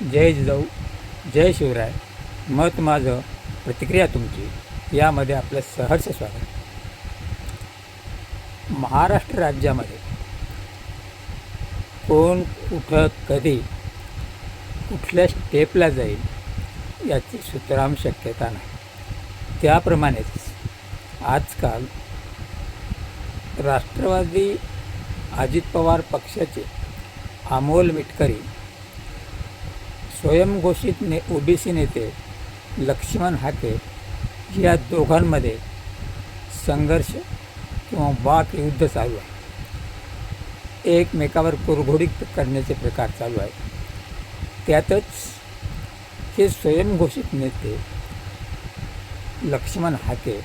जय जिजाऊ जय शिवराय. मत माझं प्रतिक्रिया तुमची. यामध्ये आपलं सहर्ष स्वागत. महाराष्ट्र राज्यामध्ये कोण कुठं कधी कुठल्या स्टेपला जाईल याची सुतराम शक्यता नाही. त्याप्रमाणेच आजकाल राष्ट्रवादी अजित पवार पक्षाचे अमोल मिटकरी स्वयंघोषित ने ओबीसी नेते लक्ष्मण हाके या दोघांमध्ये संघर्ष किंवा वाक युद्ध चालू आहे. एकमेकावर कुरघोडी करण्याचे प्रकार चालू आहे त्यातच हे स्वयंघोषित नेते लक्ष्मण हाके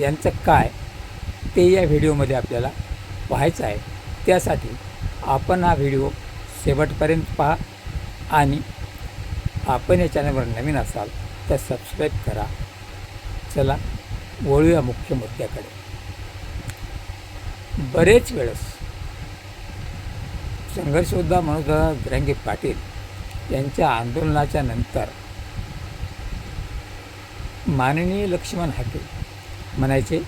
यांचं काय ते या व्हिडिओमध्ये आपल्याला पाहायचं आहे. त्यासाठी आपण हा व्हिडिओ शेवटपर्यंत पहा. आणि आपण या चॅनलवर नवीन असाल तर सबस्क्राईब करा. चला वळूया मुख्य मुद्द्याकडे. बरेच वेळेस संघर्षयोद्धा मनोजदादा जरांगे पाटील यांच्या आंदोलनाच्या नंतर माननीय लक्ष्मण हाके म्हणायचे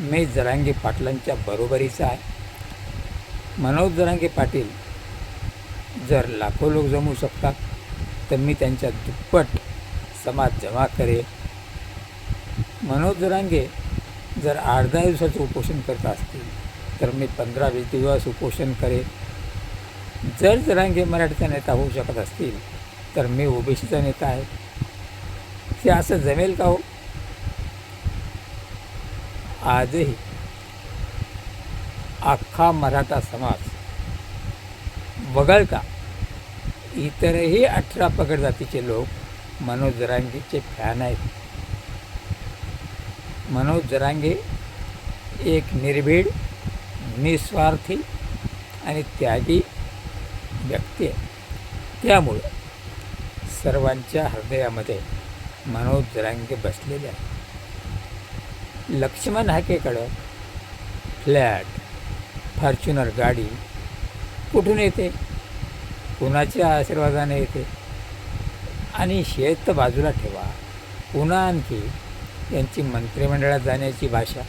मी जरांगे पाटलांच्या बरोबरीचा आहे. मनोज जरांगे पाटील जर लाखो लोक जमू शकतात तर मी त्यांच्या दुप्पट समाज जमा करेल. मनोज जरांगे जर आठ दहा दिवसाचं उपोषण करत असतील तर मी पंधरा वीस दिवस उपोषण करेन जर जरांगे मराठीचा नेता होऊ शकत असतील तर मी ओबीसीचा नेता आहे. हे असं जमेल का हो? आजही अख्खा मराठा समाज वगळता इतरही अठरा पगड जातीचे लोक मनोज जरांगेचे फॅन आहेत. मनोज जरांगे एक निर्भीड निस्वार्थी आणि त्यागी व्यक्ती आहे. त्यामुळं सर्वांच्या हृदयामध्ये मनोज जरांगे बसलेले आहे लक्ष्मण हाकेकडं फ्लॅट फॉर्च्युनर गाडी कुठून येते? कुणाच्या आशीर्वादाने येते? आणि शेत बाजूला ठेवा. पुन्हा आणखी यांची मंत्रिमंडळात जाण्याची भाषा.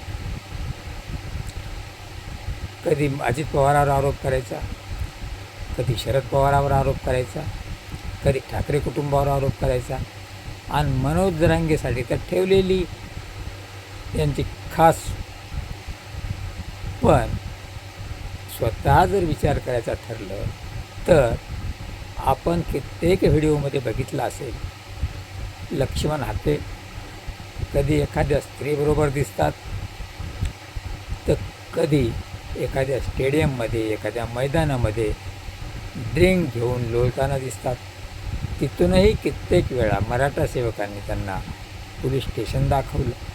कधी अजित पवारावर आरोप करायचा? कधी शरद पवारावर आरोप करायचा? कधी ठाकरे कुटुंबावर आरोप करायचा? आणि मनोज जरांगेसाठी तर ठेवलेली यांची खास. पण स्वतः जर विचार करायचा ठरलं तर आपण कित्येक व्हिडिओमध्ये बघितलं असेल लक्ष्मण हाते कधी एखाद्या स्त्रीबरोबर दिसतात तर कधी एखाद्या स्टेडियममध्ये एखाद्या मैदानामध्ये ड्रिंक घेऊन लोळताना दिसतात. तिथूनही कित्येक वेळा मराठा सेवकांनी त्यांना पोलीस स्टेशन दाखवलं.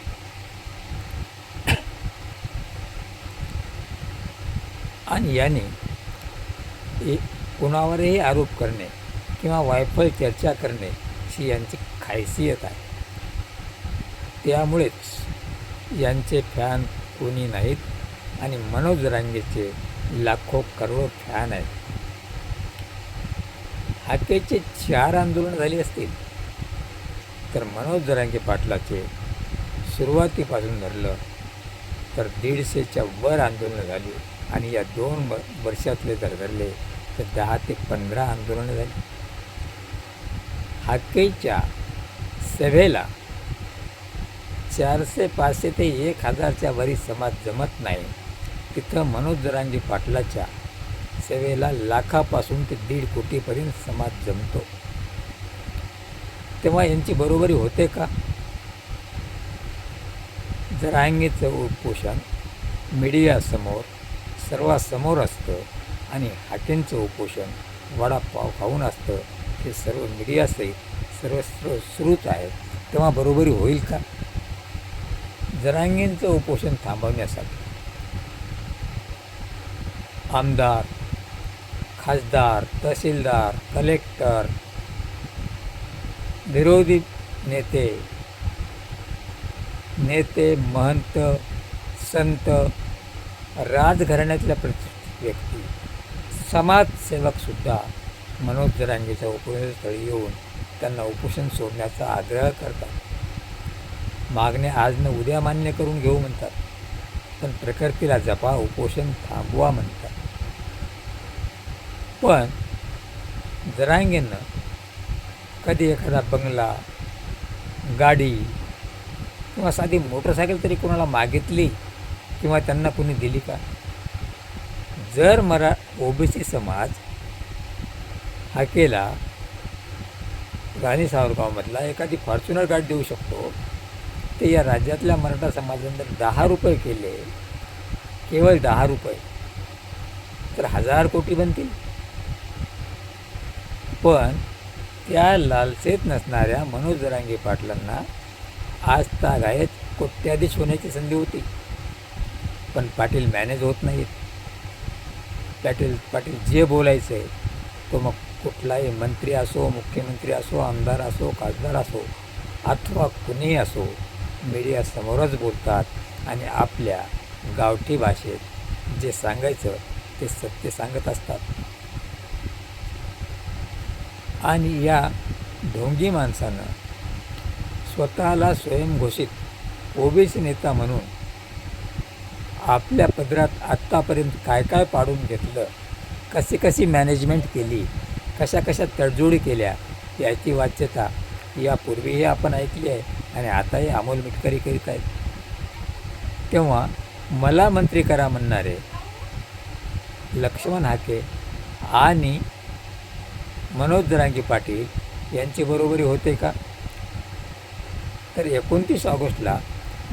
आणि याने ए कुणावरही आरोप करणे किंवा वायफळ चर्चा करणे ही यांची खायसियत आहे. त्यामुळेच यांचे फॅन कोणी नाहीत आणि मनोज रांगेचे लाखो करोड फॅन आहेत. हाकेचे चार आंदोलन झाली असतील तर मनोज जरांगे पाटलाचे सुरुवातीपासून धरलं तर दीडशेच्या वर आंदोलनं झाली आणि या दोन वर्षातले जर धरले तर दहा ते पंधरा आंदोलनं झाली. हाकेच्या सभेला चारशे पाचशे ते एक हजारच्या वरी समाज जमत नाही. तिथं मनोज जरांगे पाटलाच्या सेवेला लाखापासून ते दीड कोटीपर्यंत समाज जमतो. तेव्हा यांची बरोबरी होते का? जरांगेचं उपोषण मीडियासमोर सर्वांसमोर असतं आणि हाटेंचं उपोषण वडापाव खाऊन असतं हे सर्व मीडियासहित सर्व स्रो श्रुत आहे. तेव्हा बरोबरी होईल का? जरांगेंचं उपोषण थांबवण्यासाठी आमदार खासदार तहसीलदार कलेक्टर विरोधी नेते नेते महंत संत राजघराण्यातल्या प्रति व्यक्ती समाजसेवकसुद्धा मनोज जरांगेच्या उपोषणस्थळी येऊन त्यांना उपोषण सोडण्याचा आग्रह करतात. मागणे आज न उद्या मान्य करून घेऊ म्हणतात पण प्रकृतीला जपा उपोषण थांबवा म्हणतात. पण जरांगेनं कधी एखादा बंगला गाडी किंवा साधी मोटरसायकल तरी कोणाला मागितली किंवा त्यांना कोणी दिली का? जर मरा ओबीसी समाज हा केला राणी सावरगावमधला एखादी फॉर्च्युनर गाडी देऊ शकतो. ते या राज्यातल्या मराठा समाजानंतर दहा रुपये केले केवळ दहा रुपये तर हजार कोटी बनतील. पण त्या लालसेत नसणाऱ्या मनोज जरांगे पाटलांना आज तागायत कोट्याधीश होण्याची संधी होती. पण पाटील मॅनेज होत नाहीत. पाटील पाटील जे बोलायचं आहे तो मग कुठलाही मंत्री असो मुख्यमंत्री असो आमदार असो खासदार असो अथवा कुणीही असो मीडियासमोरच बोलतात आणि आपल्या गावठी भाषेत जे सांगायचं ते सत्य सांगत असतात. आणि या ढोंगी माणसानं स्वतःला स्वयंघोषित ओबीसी नेता म्हणून आपल्या पदरात आत्तापर्यंत काय काय पाडून घेतलं? कशी कशी मॅनेजमेंट केली? कशा कशा तडजोडी केल्या? याची वाच्यता यापूर्वीही आपण ऐकली आहे आणि आताही अमोल मिटकरी करीत आहेत. तेव्हा मला मंत्री करा म्हणणारे लक्ष्मण हाके आणि मनोज दरांगी पाटील यांची बरोबरी होते का? तर एकोणतीस ऑगस्टला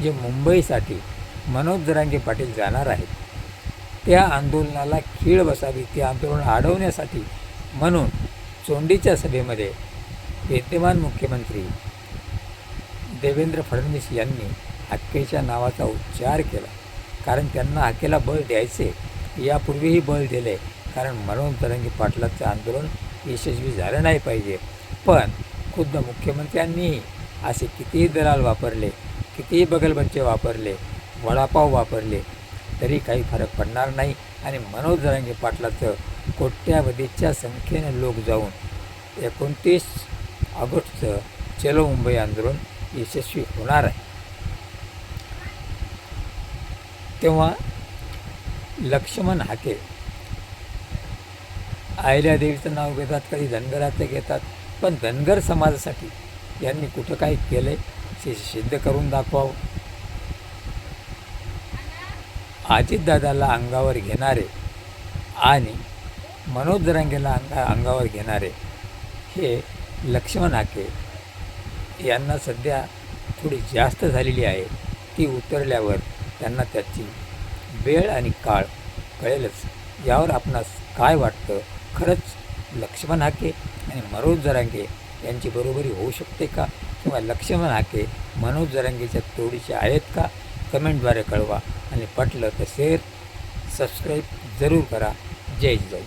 जे मुंबईसाठी मनोज जरांगे पाटील जाणार आहेत. त्या आंदोलनाला खीळ बसावी ते आंदोलन अडवण्यासाठी म्हणून चोंडीच्या सभेमध्ये विद्यमान मुख्यमंत्री देवेंद्र फडणवीस यांनी हक्केच्या नावाचा उच्चार केला. कारण त्यांना हक्केला बळ द्यायचे यापूर्वीही बळ दिले. कारण मनोज तरंगी पाटलाचं आंदोलन यशस्वी झालं नाही पाहिजे. पण खुद्द मुख्यमंत्र्यांनीही असे कितीही दलाल वापरले कितीही बगलबच्चे वापरले वडापाव वापरले तरी काही फरक पडणार नाही. आणि मनोज जरांगे पाटलाचं कोट्यावधीच्या संख्येने लोक जाऊन एकोणतीस ऑगस्टचं चलो मुंबई आंदोलन यशस्वी होणार आहे. तेव्हा लक्ष्मण हाके अहिल्यादेवीचं नाव घेतात कधी धनगराचं घेतात पण धनगर समाजासाठी यांनी कुठं काही केलं आहे ते सिद्ध करून दाखवावं. अजितदादाला अंगावर घेणारे आणि मनोज जरांगेला अंगा अंगावर घेणारे हे लक्ष्मण हाके यांना सध्या थोडी जास्त झालेली आहे. ती उतरल्यावर त्यांना त्याची वेळ आणि काळ कळेलच. यावर आपणास काय वाटतं? खरंच लक्ष्मण हाके आणि मनोज जरांगे यांची बरोबरी होऊ शकते का? किंवा लक्ष्मण हाके मनोज जरांगेच्या तोडीचे आहेत का? कमेंटद्वारे कळवा आणि पटलं तर शेअर सबस्क्राईब जरूर करा. जय जय